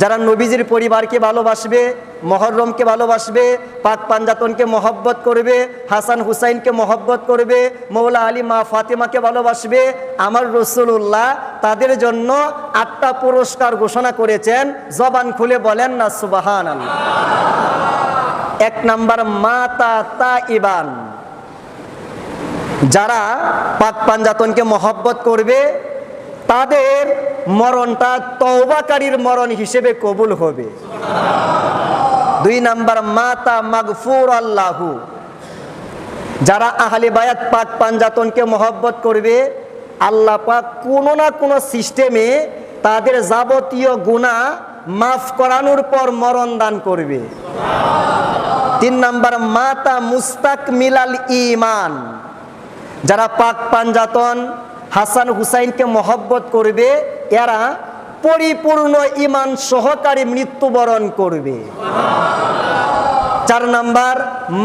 যারা নবীজির পরিবারকে ভালোবাসবে, মহরমকে ভালোবাসবে, পাক পাঞ্জাতনকে মহব্বত করবে, হাসান হুসাইনকে মহব্বত করবে, মৌলা আলী মা ফাতেমাকে ভালোবাসবে, আমার রসুল্লাহ তাদের জন্য আটটা পুরস্কার ঘোষণা করেছেন। জবান খুলে বলেন না সুবাহান এক নাম্বার, মাতা তা ইবান যারা পাক পাঞ্জাতনকে মহব্বত করবে তাদের মরণটা তওবাকারীর মরণ হিসেবে কবুল হবে। দুই নাম্বার, মাতা মাগফুর আল্লাহু। যারা আহলে বায়াত পাক পাঞ্জাতনকে মহব্বত করবে, আল্লাহ পাক কোনো না কোনো সিস্টেমে তাদের যাবতীয় গুণা মাফ করানোর পর মরণ দান করবে। তিন নাম্বার, মাতা মুস্তাক মিলাল ইমান যারা পাক পাঞ্জাতন হাসান হুসাইনকে মহব্বত করবে, এরা পরিপূর্ণ ইমান সহকারী মৃত্যুবরণ করবে। চার নাম্বার,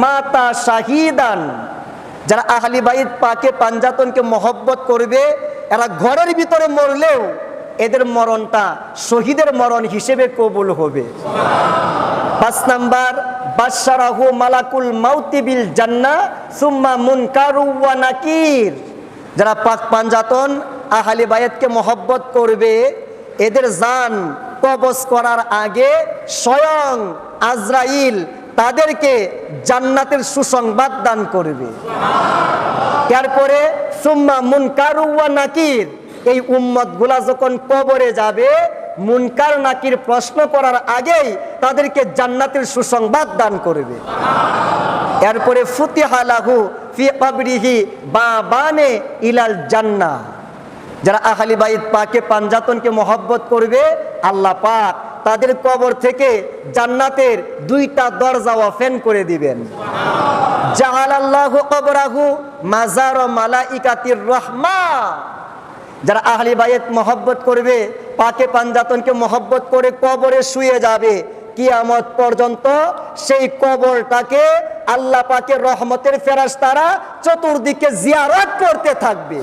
মাতা শাহিদান। যারা আহলি বাইত পাকে পাঞ্জাতনকে মহব্বত করবে, এরা ঘরের ভিতরে মরলেও এদের মরণটা শহীদের মরণ হিসেবে কবুল হবে। পাঁচ নাম্বার, বাদশারাহু মালাকুল মাউতিবিল জান্না সুম্মা মুনকারু ওয়া নাকির। যারা পাক পাঞ্জাতন আহলি বায়াতকে মহব্বত করবে, এদের জান কবজ করার আগে স্বয়ং আজরাইল তাদেরকে জান্নাতের সুসংবাদ দান করবে। তারপরে সুম্মা মুনকারু ওয়া নাকির, এই উম্মতগুলা যখন কবরে যাবে, মুনকার নাকির প্রশ্ন করার আগেই তাদেরকে জান্নাতের সুসংবাদ দান করবে। এরপরে ফুতিহালাহু ফি বা বানে ইলাল জান্নাহ। যারা আহলি বাইত পাকে, পাঞ্জাতনকে মহব্বত করবে, আল্লাহ পাক তাদের কবর থেকে জান্নাতের দুইটা দরজা ওপেন করে দিবেন। জাহাল আল্লাহু কবরাহু মাজার মালাইকাতির রহমা যারা আহলি বাইত মহব্বত করবে, পাকে, পাঞ্জাতনকে মহব্বত করে কবরে শুয়ে যাবে কিয়ামত পর্যন্ত সেই কবরটাকে আল্লাহ পাকে রহমতের ফেরাস্তারা চতুর্দিকে জিয়ারত করতে থাকবে।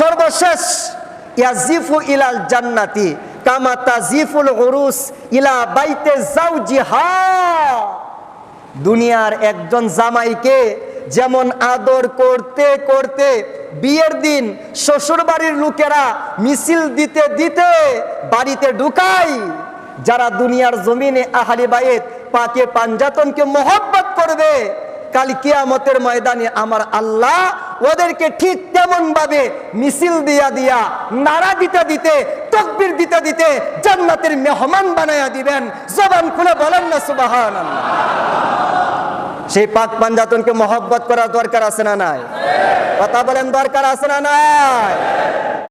সর্বশেষ, ইয়াজিফু ইলাল জান্নাতি, কামা তাজিফুল উরুস ইলা বাইতে জাওজিহা দুনিয়ার একজন জামাইকে যেমন আদর করতে করতে বিয়ের দিন শ্বশুর বাড়ির লোকেরা মিছিল দিতে দিতে বাড়িতে ঢুকাই যারা দুনিয়ার জমিনে আহালি বাইত, পাকে পাঞ্জাতনকে মহব্বত করবে, কাল কিয়ামতের ময়দানে আমার আল্লাহ ওদেরকে ঠিক তেমন ভাবে মিছিল দিয়া দিয়া, নাড়া দিতে দিতে, তকবির দিতে দিতে জান্নাতের মেহমান বানায়া দিবেন। জবান খুলে বলেন না সুবাহান সেই পাক পাঞ্জাতনকে মহব্বত করার দরকার আছে না নাই? কথা বলেন, দরকার আছে না নাই?